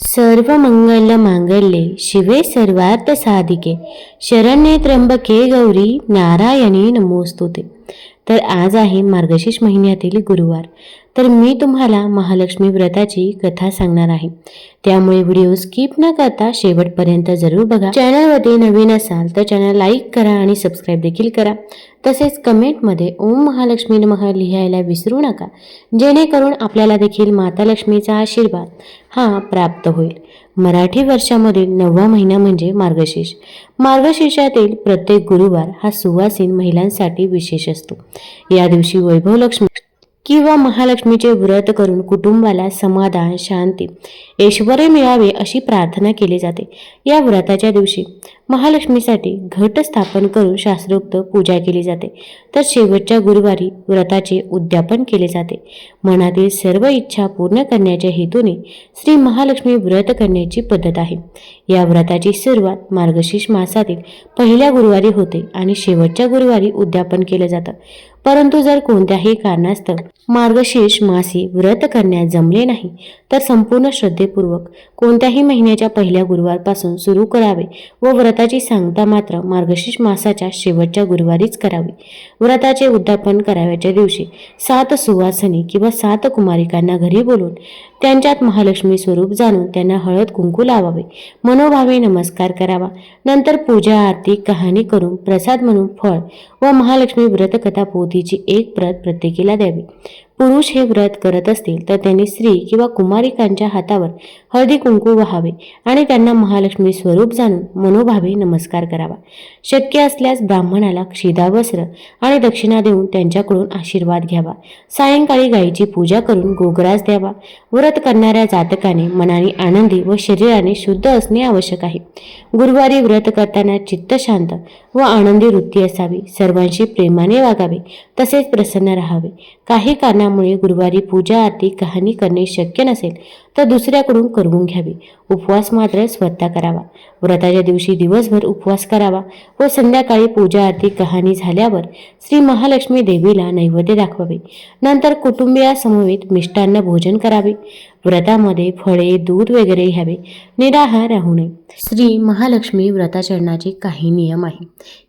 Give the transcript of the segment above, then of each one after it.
सर्व मंगल मांगल्ये शिवे सर्वार्थ साधिके. शरण्ये त्र्यंबके गौरी नारायणी नमोस्तुते. तर आज आहे मार्गशीर्ष महिन्यातील गुरुवार. तर मी तुम्हाला महालक्ष्मी व्रताची कथा सांगणार आहे. त्यामुळे व्हिडिओ स्किप न करता शेवटपर्यंत जरूर बघा. चॅनलवरती नवीन असाल तर चॅनल लाईक करा आणि सबस्क्राईब देखील करा. तसेच कमेंटमध्ये ओम महालक्ष्मी नमः लिहायला विसरू नका. जेणेकरून आपल्याला देखील माता लक्ष्मीचा आशीर्वाद हा प्राप्त होईल. मराठी वर्षामधील नववा महिना म्हणजे मार्गशीर्ष. मार्गशीर्षातील प्रत्येक गुरुवार हा सुवासीन महिलांसाठी विशेष असतो. या दिवशी वैभव लक्ष्मी किंवा महालक्ष्मीचे व्रत करून कुटुंबाला समाधान शांती ऐश्वर मिळावे अशी प्रार्थना केली जाते. या व्रताच्या दिवशी महालक्ष्मीसाठी घट स्थापन करून शास्त्रोक्त पूजा केली जाते. तर शेवटच्या गुरुवारी व्रताचे उद्यापन केले जाते. मनातील सर्व इच्छा पूर्ण करण्याच्या हेतूने श्री महालक्ष्मी व्रत करण्याची पद्धत आहे. या व्रताची सुरुवात मार्गशीर्ष मासातील पहिल्या गुरुवारी होते आणि शेवटच्या गुरुवारी उद्यापन केलं जातं. परंतु जर कोणत्याही कारणास्तव मार्गशीर्ष मासी व्रत करण्यास जमले नाही तर संपूर्ण श्रद्धेपूर्वक कोणत्याही महिन्याच्या पहिल्या गुरुवारपासून सुरू करावे व व्रताची सांगता मात्र मार्गशीर्ष मासाच्या शेवटच्या गुरुवारीच करावी. व्रताचे उद्यापन कराव्याच्या दिवशी सात सुवासनी किंवा सात कुमारिकांना घरी बोलून त्यांच्यात महालक्ष्मी स्वरूप जाणून त्यांना हळद कुंकू लावावे. मनोभावे नमस्कार करावा. नंतर पूजा आरती कहाणी करून प्रसाद म्हणून फळ व महालक्ष्मी व्रतकथा पोथीची एक प्रत प्रत्येकीला द्यावी. पुरुष हे व्रत करत असतील तर त्यांनी स्त्री किंवा कुमारिकांच्या हातावर हळदी कुंकू व्हावे आणि त्यांना महालक्ष्मी स्वरूप जाणून मनोभावे नमस्कार करावा. शक्य असल्यास ब्राह्मणाला क्षिदावस्त्र आणि दक्षिणा देऊन त्यांच्याकडून आशीर्वाद घ्यावा. सायंकाळी गायीची पूजा करून गोगरास द्यावा. व्रत करणाऱ्या जातकाने मनाने आनंदी व शरीराने शुद्ध असणे आवश्यक आहे. गुरुवारी व्रत करताना चित्त शांत व आनंदी वृत्ती असावी. सर्वांशी प्रेमाने वागावे. तसेच प्रसन्न राहावे. काही कारणामुळे गुरुवारी पूजा आरती कहाणी करणे शक्य नसेल तर दुसऱ्याकडून करवून घ्यावी. उपवास मात्र स्वतः करावा. व्रताच्या दिवशी दिवसभर उपवास करावा व संध्याकाळी पूजा आरती कहाणी झाल्यावर श्री महालक्ष्मी देवीला नैवेद्य दाखवावे. नंतर कुटुंबियासमवेत मिष्टान्न भोजन करावे. व्रतामध्ये फळे दूध वगैरे घ्यावे. निराहार राहू नये. श्री महालक्ष्मी व्रताचरणाचे काही नियम आहे.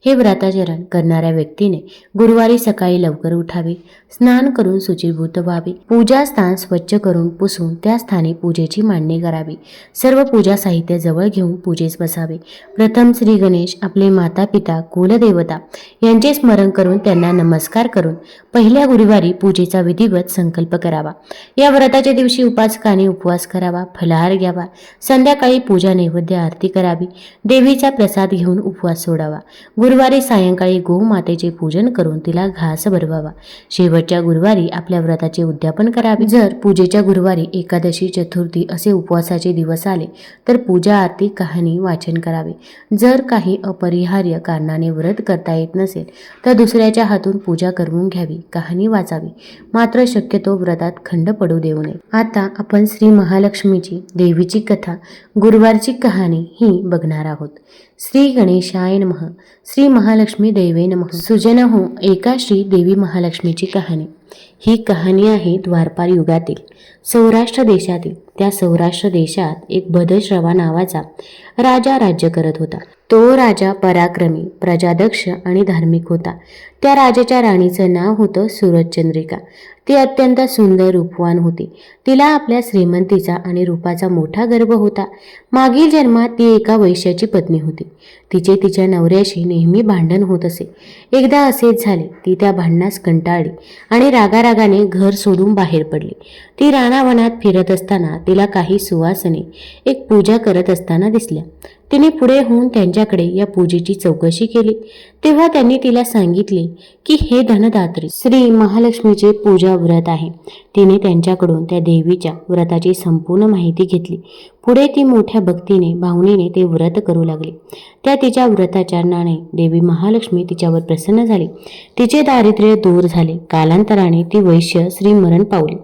हे व्रताचरण करणाऱ्या व्यक्तीने गुरुवारी सकाळी लवकर उठावे स्नान करून शुचीभूत व्हावे पूजा स्थान स्वच्छ करून पुसून त्या स्थानी पूजेची मांडणी करावी. सर्व पूजा साहित्य जवळ घेऊन पूजेस बसावे. प्रथम श्री गणेश आपले माता पिता कुलदेवता यांचे स्मरण करून त्यांना नमस्कार करून पहिल्या गुरुवारी पूजेचा विधिवत संकल्प करावा. या व्रताच्या दिवशी उपासकाने उपवास करावा फलाहार घ्यावा. संध्याकाळी पूजा नैवेद्य आरती करावी. देवीचा प्रसाद घेऊन उपवास सोडावा. गुरुवारी सायंकाळी गोमातेचे पूजन करून तिला घास भरवावा. शेवटच्या गुरुवारी आपल्या व्रताचे उद्यापन करावे. जर पूजेच्या गुरुवारी एकादशी चतुर्थी असे उपवासाचे दिवस आले तर पूजा आरती कहाणी वाचन करावे. जर काही अपरिहार्य कारणाने व्रत करता येत नसेल तर दुसऱ्याच्या हातून पूजा करवून घ्यावी कहाणी वाचावी. मात्र शक्यतो व्रतात खंड पडू देऊ नये. आता आपण श्री महालक्ष्मीची देवीची कथा गुरुवारची कहाणी ही बघणार आहोत. श्री गणेशाय नमः. श्री महालक्ष्मी देवे नमः. सुजनहो एका श्री देवी महालक्ष्मीची कहाणी. ही कहाणी आहे द्वारपाल युगातील. सौराष्ट्र देशातील. त्या सौराष्ट्र देशात एक भदश्रवा नावाचा राजा राज्य करत होता. तो राजा पराक्रमी प्रजादक्ष आणि धार्मिक होता. त्या राजाच्या राणीचं नाव होतं सूरजचंद्रिका. ती अत्यंत सुंदर रूपवान होती. तिला आपल्या श्रीमंतीचा आणि रूपाचा मोठा गर्व होता. मागील जन्मात ती एका वैश्याची पत्नी होती. तिचे तिच्या नवऱ्याशी नेहमी भांडण होत असे. एकदा असेच झाले ती त्या भांडणास कंटाळली आणि रागारागाने घर सोडून बाहेर पडली. ती राणावनात फिरत असताना तिला काही सुवासने एक पूजा करत असताना दिसल्या. तिने पुढे होऊन त्यांच्याकडे या पूजेची चौकशी केली. तेव्हा त्यांनी तिला सांगितले की हे धनदात्री श्री महालक्ष्मीचे पूजा व्रत आहे. तिने त्यांच्याकडून त्या देवीच्या व्रताची संपूर्ण माहिती घेतली. पुढे ती मोठ्या भक्तीने भावनेने ते व्रत करू लागली. त्या तिच्या व्रताचरणाने देवी महालक्ष्मी तिच्यावर प्रसन्न झाली. तिचे दारिद्र्य दूर झाले. कालांतराने ती वैश्य श्रीमरण पावली.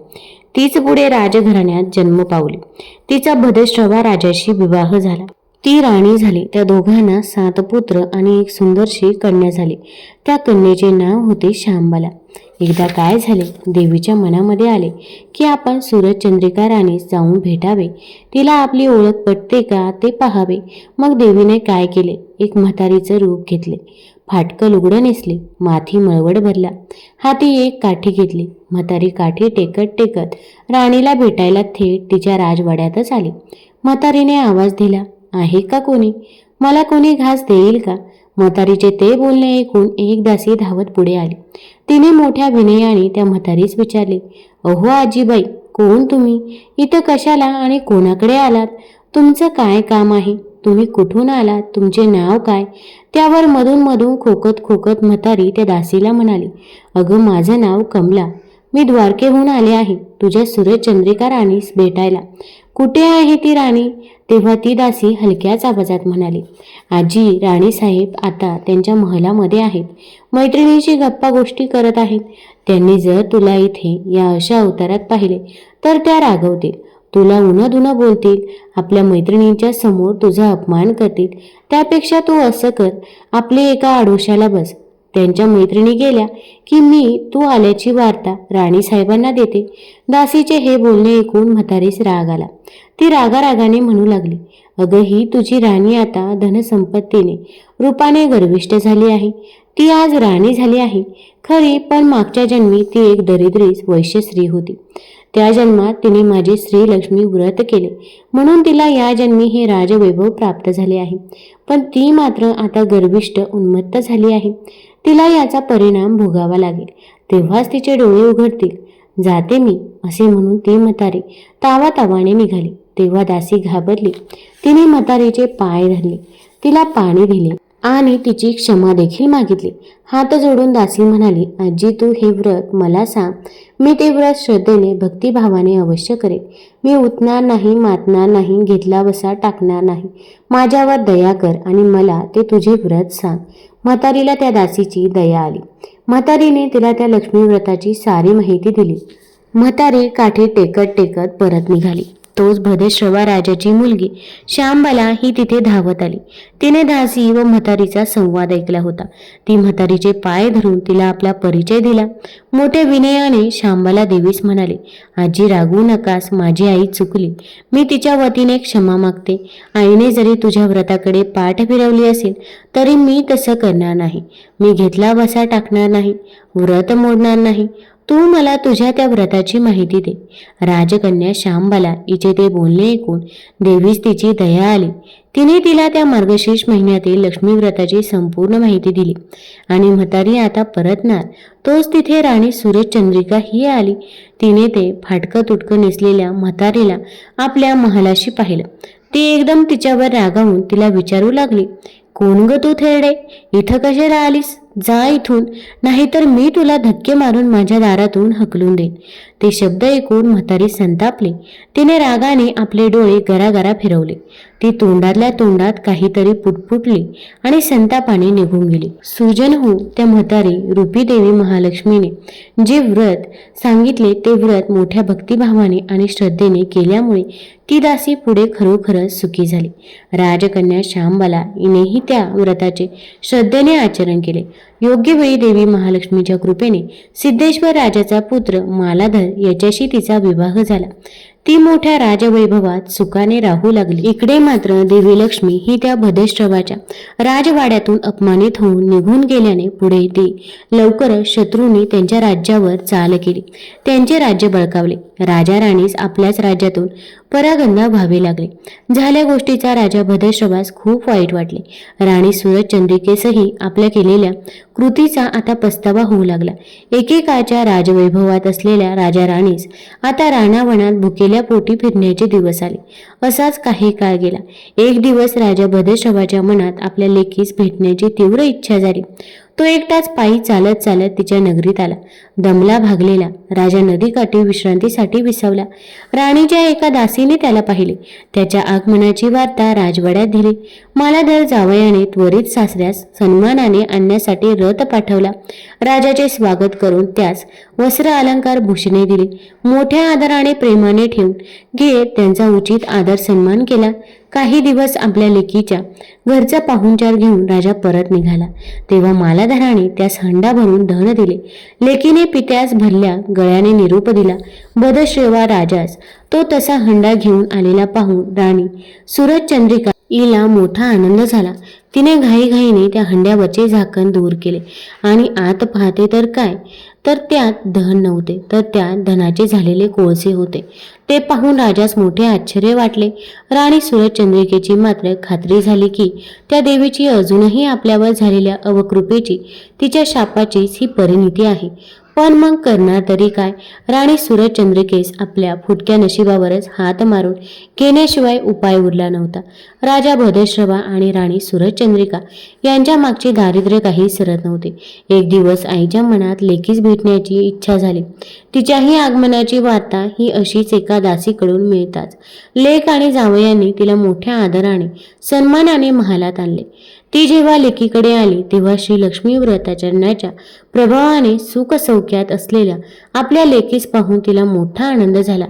तीच पुढे राजघराण्यात जन्म पावली. तिचा भदश्रवा राजाशी विवाह झाला. ती राणी झाली. त्या दोघांना सात पुत्र आणि एक सुंदरशी कन्या झाली. त्या कन्येचे नाव होते शांबाला एकदा काय झाले देवीच्या मनामध्ये आले की आपण सूरज चंद्रिका राणीस जाऊन भेटावे. तिला आपली ओळख पटते का ते पाहावे. मग देवीने काय केले? एक म्हातारीचं रूप घेतले. फाटकं लुगडं नेसले. माथी मळवड भरला. हाती एक काठी घेतली. म्हातारी काठी टेकत टेकत राणीला भेटायला थेट तिच्या राजवाड्यातच आली. म्हातारीने आवाज दिला आहे का कोणी? मला कोणी घास देईल का? म्हातारीचे ते बोलणे ऐकून एक दासी धावत पुढे आली. तिने मोठ्या विनयाने त्या म्हातारीस विचारले अहो आजीबाई कोण तुम्ही? इथं कशाला आणि कोणाकडे आलात? तुमचं काय काम आहे? तुम्ही कुठून आलात? तुमचे नाव काय? त्यावर मधून मधून खोकत खोकत म्हातारी त्या दासीला म्हणाली अगं माझं नाव कमला. मी द्वारकेहून आले आहे तुझ्या सूरज चंद्रिका राणीस भेटायला. कुठे आहे ती राणी? तेव्हा ती दासी हलक्याच आवाजात म्हणाली. आजी राणी साहेब आता त्यांच्या महलामध्ये आहेत. मैत्रिणीची गप्पा गोष्टी करत आहेत. त्यांनी जर तुला इथे या अशा अवतारात पाहिले तर त्या रागवतील. तुला उन्हा दुनं बोलतील. आपल्या मैत्रिणींच्या समोर तुझा अपमान करतील. त्यापेक्षा तू असं कर. आपले एका आडोशाला बस. त्यांच्या मैत्रिणी गेल्या की मी तू आल्याची वार्ता राणी साहेबांना देते. दासीचे हे बोलणे ऐकून म्हातारीस राग आला. ती रागारागाने म्हणू लागली अगं ही तुझी राणी आता धनसंपत्तीने रूपाने गर्विष्ट झाली आहे. ती आज राणी झाली आहे. खरी पण मागच्या जन्मी ती एक दरिद्रीच वैश्यश्री होती. त्या जन्मात तिने माझे श्रीलक्ष्मी व्रत केले. म्हणून तिला या जन्मी हे राजवैभव प्राप्त झाले आहे. पण ती मात्र आता गर्विष्ट उन्मत्त झाली आहे. तिला याचा परिणाम भोगावा लागेल. तेव्हाच तिचे डोळे उघडतील. जाते मी असे म्हणून ती म्हातारी तावातावाने निघाली. तेव्हा दासी घाबरली. तिने म्हातारीचे पाय धरले. तिला पाणी दिले. आणि तिची क्षमा देखील मागितली. हात जोडून दासी म्हणाली आजी तू हे व्रत मला सांग. मी ते व्रत श्रद्धेने भक्तिभावाने अवश्य करेन. मी उठणार नाही मातणार नाही घेतला बसा टाकणार नाही. माझ्यावर दया कर आणि मला ते तुझे व्रत सांग. म्हातारीला त्या दासीची दया आली. म्हातारीने तिला त्या लक्ष्मी व्रताची सारी माहिती दिली. म्हातारी काठी टेकत टेकत परत निघाली. तोच भदेश्रवा राजाची मुलगी. श्यामबाला ही तिथे धावत आली. तिने दासी व म्हातारीचा संवाद ऐकला होता. ती म्हातारीचे पाय धरून तिला आपला परिचय दिला. मोठ्या विनयाने श्यामबाला देवीस म्हणाले आजी रागवू नकास माझी आई चुकली. मी तिच्या वतीने क्षमा मागते. आईने जरी तुझ्या व्रताकडे पाठ फिरवली असेल तरी मी तसं करणार नाही. मी घेतला बसा टाकणार नाही. व्रत मोडणार नाही. तू मला तुझ्या त्या व्रताची माहिती दे. राजकन्या श्यामबाला हिचे ते बोलणे ऐकून देवीस तिची दया आली. तिने तिला त्या मार्गशीर्ष महिन्यातील लक्ष्मी व्रताची संपूर्ण माहिती दिली. आणि म्हातारी आता परतणार तोच तिथे राणी सूरजचंद्रिका ही आली. तिने ते फाटकं तुटकं नेसलेल्या म्हातारीला आपल्या महालाशी पाहिलं. ती एकदम तिच्यावर रागावून तिला विचारू लागली कोण ग तू थेरडे? इथं कसे राहिलीस? जा इथून नाहीतर मी तुला धक्के मारून माझ्या दारातून हकलून देईन. ते शब्द ऐकून म्हातारी संतापली. तिने रागाने आपले डोळे गरागरा फिरवले. ती तोंडातल्या तोंडात काहीतरी पुटपुटली आणि संतापाने निघून गेली. सुजन हो त्या म्हातारी रूपी देवी महालक्ष्मीने जे व्रत सांगितले ते व्रत मोठ्या भक्तिभावाने आणि श्रद्धेने केल्यामुळे ती दासी पुढे खरोखरच सुखी झाली. राजकन्या श्यामबाला हिनेही त्या व्रताचे श्रद्धेने आचरण केले. योग्य वेळी देवी महालक्ष्मीच्या कृपेने सिद्धेश्वर राजाचा पुत्र मालाधर याच्याशी तिचा विवाह झाला. ती मोठ्या राजवैभवात सुखाने राहू लागली. इकडे मात्र देवी लक्ष्मी ही त्या भदेश्रवाच्या राजवाड्यातून अपमानित होऊन निघून गेल्याने पुढे ती लवकरच शत्रूंनी त्यांच्या राज्यावर चाल केली. त्यांचे राज्य बळकावले. राजा राणीस आपल्याच राज्यातून परागंदा व्हावे लागले. झाल्या गोष्टीचा राजा भदेश्रवास खूप वाईट वाटले. राणी सूरज चंद्रिकेसही आपल्या केलेल्या कृतीचा आता पस्तावा होऊ लागला. एकेकाळच्या राजवैभवात असलेल्या राजा राणीस आता राणावनात भुकेल्या पोटी फिरण्याचे दिवस आले. असाच काही काळ गेला. एक दिवस राजा भदेश्रवाच्या मनात आपल्या लेखीस भेटण्याची तीव्र इच्छा झाली. तो एकटाच पायी चालत चालत तिच्या नगरीत आला. दमला भागलेला राजा नदीकाठी विश्रांतीसाठी विसावला. राणीच्या एका दासीने त्याला पाहिले. त्याच्या आगमनाची वार्ता राजवाड्यात दिली. मालाधर जावयाने त्वरित सासऱ्यास सन्मानाने आणण्यासाठी रथ पाठवला. राजाचे स्वागत करून त्यास वस्त्र अलंकार भूषणे दिली. मोठ्या आदराने प्रेमाने ठेवून घेत त्यांचा उचित आदर सन्मान केला. काही दिवस आपल्या लेकीच्या घरचा पाहुणचार घेऊन राजा परत निघाला. तेव्हा मालाधराने त्यास हंडा भरून धन दिले. लेकीने पित्यास भरल्या गळ्याने निरूप दिला. बदश्रेवा राजास तो तसा हंडा घेऊन आलेला पाहून राणी सुरज चंद्रिका इला मोठा आनंद झाला. तिने घाईघाईने त्या हंड्यावरचे झाकण दूर केले. आणि आत पाहते तर काय? तर त्यात धन नव्हते. तर त्यात धनाचे झालेले कोळसे होते. ते पाहून राजास मोठे आश्चर्य वाटले. राणी सुरजचंद्रिकेची मात्र खात्री झाली की त्या देवीची अजूनही आपल्यावर झालेल्या अवकृपेची तिच्या शापाचीच ही परिणिती आहे. पण मग करणार तरी काय? राणी सुरजचंद्रिकेस आपल्या फुटक्या नशिबावरच हात मारून घेण्याशिवाय उपाय उरला नव्हता. राजा भदेश्रवा आणि राणी सुरजचंद्रिका यांच्या मागचे दारिद्र्य काही सरत नव्हते. एक दिवस आईच्या मनात लेखीच भेटण्याची इच्छा झाली. तिच्याही आगमनाची वार्ता ही अशीच एका दासीकडून मिळताच. लेक आणि जावयांनी तिला मोठ्या आदराने सन्मानाने महालात आणले. ती जेव्हा लेकीकडे आली तेव्हा श्री लक्ष्मी व्रताचरणाच्या प्रभावाने सुखसौख्यात असलेल्या आपल्या लेकीस पाहून तिला मोठा आनंद झाला.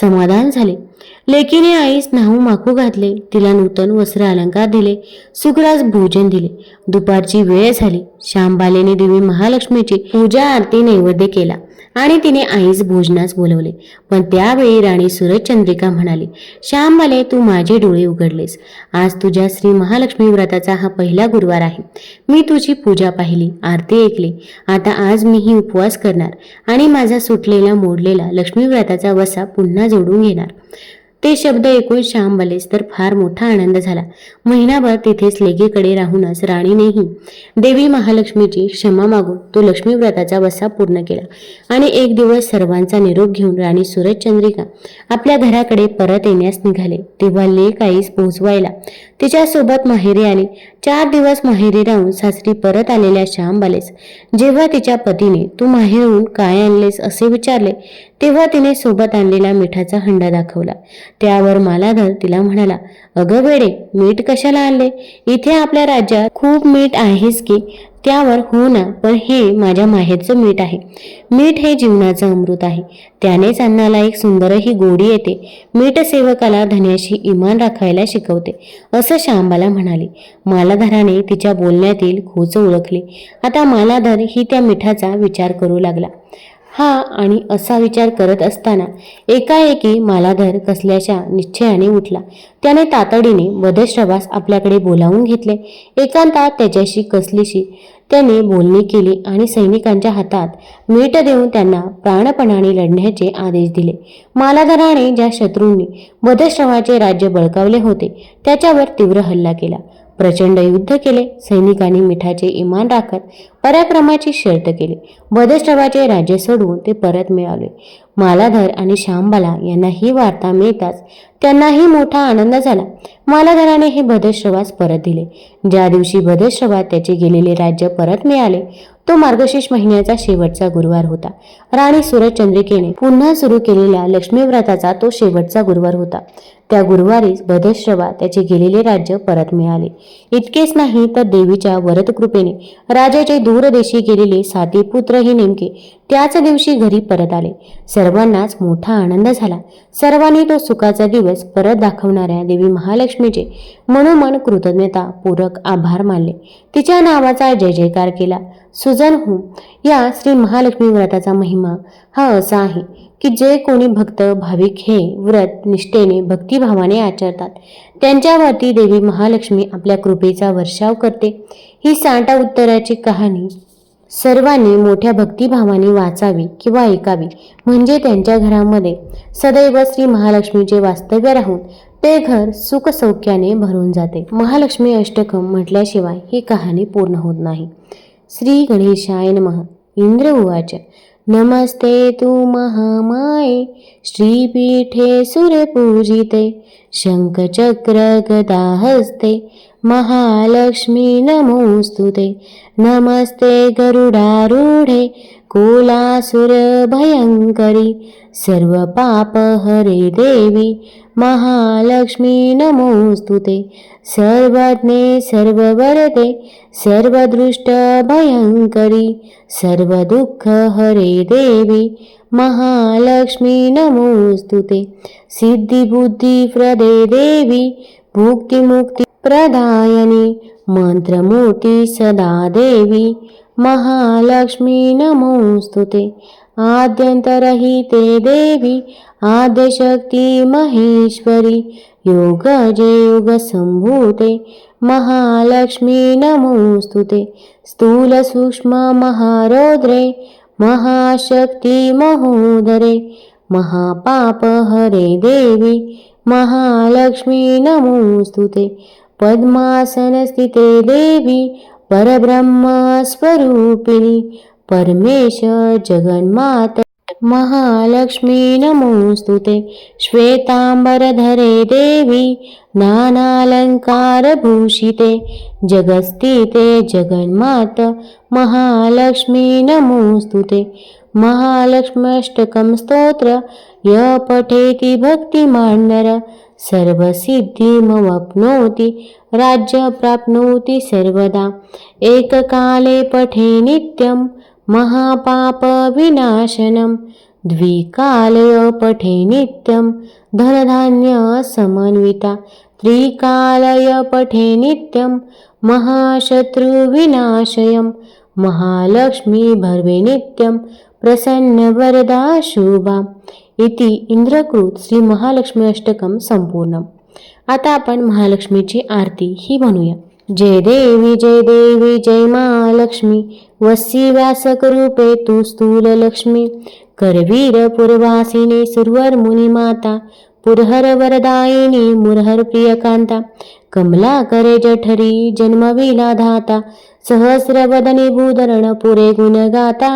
समाधान झाले. लेकीने आईस नाहू माखू घातले तिला नूतन वस्त्र अलंकार दिले सुग्रास भोजन दिले. दुपारची वेळ झाली. श्यामबालेने देवी महालक्ष्मीची पूजा आरती नैवेद्य केला. आणि तिने आईस भोजनास बोलवले. पण त्यावेळी राणी सूरजचंद्रिका म्हणाली श्यामबाले तू माझे डोळे उघडलेस. आज तुझ्या श्री महालक्ष्मी व्रताचा हा पहिला गुरुवार आहे. मी तुझी पूजा पाहिली आरती ऐकली. आता आज मीही उपवास करणार आणि माझा सुटलेला मोडलेला लक्ष्मी व्रताचा वसा पुन्हा जोडून घेणार. ते शब्द ऐकून श्यामबालेस तर फार मोठा आनंद झाला. महिनाभर तिथेच लेकीकडे राहूनच राणीनेही देवी महालक्ष्मीची क्षमा मागून तो लक्ष्मी व्रताचा वसा पूर्ण केला आणि एक दिवस सर्वांचा निरोप घेऊन राणी सूरजचंद्रिका आपल्या घराकडे परत येण्यास निघाले. तेव्हा लेक आईस पोहोचवायला तिच्यासोबत माहेरी आली. चार दिवस माहेरी राहून सासरी परत आलेल्या श्यामबालेस. जेव्हा तिच्या पतीने तू माहेरहून काय आणलेस? असे विचारले तेव्हा तिने सोबत आणलेला मिठाचा हंडा दाखवला. त्यावर मालाधर तिला म्हणाला अगं वेडे मीठ कशाला आणले? इथे आपल्या राज्यात खूप मीठ आहेस की? त्यावर हो ना पण हे माझ्या माहेरचं मीठ आहे. मीठ हे जीवनाचं अमृत आहे. त्यानेच अन्नाला एक सुंदरही गोडी येते. मीठ सेवकाला धन्याशी इमान राखायला शिकवते. असं श्यामबाला म्हणाली. मालाधराने तिच्या बोलण्यातील खोच ओळखली. आता मालाधर ही त्या मिठाचा विचार करू लागला. हा आणि असा विचार करत असताना एकाएकी मालाधर कसल्याच्या निश्चयाने उठला. त्याने तातडीने वधश्रवास आपल्याकडे बोलावून घेतले. एकांतात त्याच्याशी कसलीशी त्याने बोलणी केली आणि सैनिकांच्या हातात मीठ देऊन त्यांना प्राणपणाने लढण्याचे आदेश दिले. मालाधराने ज्या शत्रूंनी वधश्रवाचे राज्य बळकावले होते त्याच्यावर तीव्र हल्ला केला. प्रचंड युद्ध केले. सैनिकांनी मिठाचे इमान राखत पराक्रमाची शर्त केली. बधश्रवाचे राज्य सोडवून ते परत मिळाले. मालाधर आणि शांबाला यांना ही वार्ता मिळताच त्यांनाही मोठा आनंद झाला. मालाधराने हे भदश्रवास परत दिले. ज्या दिवशी बधश्रवात त्याचे गेलेले राज्य परत मिळाले तो मार्गशीर्ष महिन्याचा शेवटचा गुरुवार होता. राणी सुरजचंद्रिकेने पुन्हा सुरू केलेल्या लक्ष्मीव्रताचा तो शेवटचा गुरुवार होता. त्या गुरुवारीच बधश्रवा त्याचे गेलेले राज्य परत मिळाले. इतकेच नाही तर देवीच्या वरद कृपेने राजाचे दूरदेशी गेलेले साती पुत्रही नेमके त्याच दिवशी घरी परत आले. सर्वांनाच मोठा आनंद झाला. सर्वांनी तो सुखाचा दिवस परत दाखवणाऱ्या देवी महालक्ष्मीचे मनोमन कृतज्ञता पूरक आभार मानले. तिच्या नावाचा जय जयकार केला. सुजन हो या श्री महालक्ष्मी व्रताचा महिमा हा असा आहे की जे कोणी भक्त भाविक हे व्रत निष्ठेने भक्तिभावाने आचरतात त्यांच्यावरती देवी महालक्ष्मी आपल्या कृपेचा वर्षाव करते. ही सांटा उत्तराची कहाणी सर्वांनी मोठ्या भक्तिभावाने वाचावी किंवा ऐकावी म्हणजे त्यांच्या घरामध्ये सदैव श्री महालक्ष्मीचे वास्तव्य राहून ते घर सुखसौख्याने भरून जाते. महालक्ष्मी अष्टकम म्हटल्याशिवाय ही कहाणी पूर्ण होत नाही. श्री गणेशाय नमः. इंद्र उवाच नमस्ते तू महामाये श्रीपीठे सुरपूजिते शङ्खचक्र गदा हस्ते महालक्ष्मी नमोऽस्तु ते। नमस्ते गरुडारूढे कोलासुरभयङ्करि सर्वपापहरे देवी महालक्ष्मी नमोऽस्तु ते। सर्वज्ञे सर्ववरदे सर्वदृष्टभयङ्करि सर्वदुःखहरे देवी महालक्ष्मी नमोऽस्तु ते। सिद्धिबुद्धिप्रदे देवी भुक्तिमुक्तिप्रदायिनी मन्त्रमूर्ति सदा देवी महालक्ष्मी नमोऽस्तु ते। आद्यन्तरहिते देवी आद्यशक्ति महेश्वरी योगजे योगसम्भूते महालक्ष्मी नमोऽस्तु ते। स्थूलसूक्ष्ममहारौद्रे महाशक्ति महोदरे महापापहरे देवी महालक्ष्मी नमोऽस्तु ते। पद्मासनस्थिते देवी परब्रह्मस्वरूपिणी परमेश जगन्मात। महालक्ष्मी नमोऽस्तु ते। श्वेताम्बरधरे देवी नानालङ्कारभूषिते जगस्थिते जगन्मात। महालक्ष्मी नमोऽस्तु ते। महालक्ष्म्यष्टकं स्तोत्र य पठेति भक्तिमान्नर सर्वसिद्धिमवाप्नोति राज्य प्राप्नोति सर्वदा। एककाले पठे नित्यं महापापविनाशनं द्विकालय पठे नित्यं धनधान्यसमन्विता त्रिकालय पठे नित्यं महाशत्रुविनाशयं महालक्ष्मी भर्वे नित्यं प्रसन्नवरदा शुभा इति इंद्रकृत श्री महालक्ष्मी अष्टकम संपूर्ण आता आपण महालक्ष्मीची आरती ही म्हणूया. जय देवी जय देवी जय महालक्ष्मी. वसी व्यासकरूपे तू स्थूल लक्ष्मी करवीर पुरवासिनी सुरवर मुनी माता पुरहर वरदायिनी मुरहर प्रियकांता कमला करे जठरी जन्मविला धाता सहस्रवदनी भूधरण पुरे गुणगाता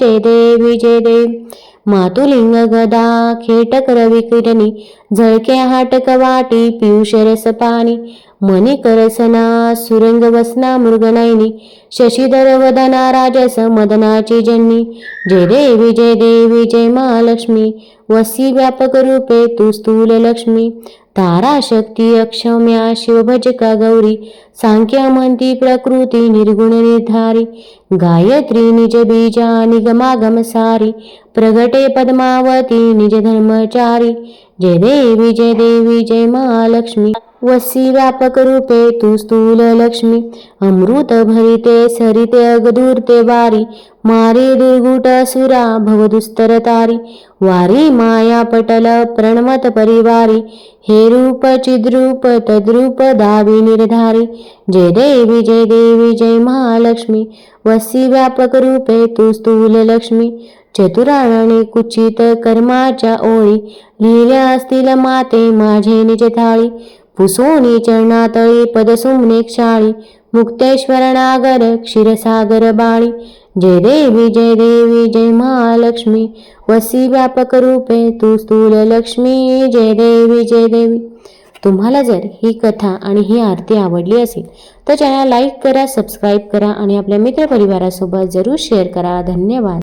जय देवी जय देवी। मातुलिंग गदा खेटक रविकिरणी झळके हाटक वाटी पियुष रस पाणी मणिकरसना सुरंग वसना मृगनयनी शशीधर वदना राजस मदनाची जननी. जय देवी जय देवी जय महालक्ष्मी. वसी व्यापक रूपे तू स्थूल लक्ष्मी. तारा शक्ती अक्षम्या शिवभजका गौरी. सांख्या म्हणती प्रकृती निर्गुण निर्धारी. गायत्री निज बीजा निगमागम सारी. प्रगटे पद्मावती निज धर्मचारी. जय देवी जय देवी जय महालक्ष्मी. वसी व्यापक रूपे तू स्थूल लक्ष्मी. अमृत भरिते सरिते अगदूरते वारी. मारी दुर्गुट सुरा भवदुस्तर तारी. वारी माया पटल प्रणमत परिवारी. हे रूप चिद्रूप तद्रूप दावी निर्धारी. जय देवी जय देवी जय महालक्ष्मी. वसी व्यापक रूपे तू स्थूल लक्ष्मी. चतुराणाने कुचित कर्माच्या ओळी. लिहिल्या असतील माते माझे निज थाळी. पुसोनी चरणातळी पदसुमने क्षाळी मुक्तेश्वर नागर क्षीरसागर बाळी. जय देवी जय देवी जय महालक्ष्मी वसी व्यापक रूपे तू स्थूल लक्ष्मी. जय देवी जय देवी. तुम्हाला जर ही कथा आणि ही आरती आवडली असेल तर चॅनल लाईक करा सबस्क्राईब करा आणि आपल्या मित्रपरिवारासोबत जरूर शेअर करा. धन्यवाद.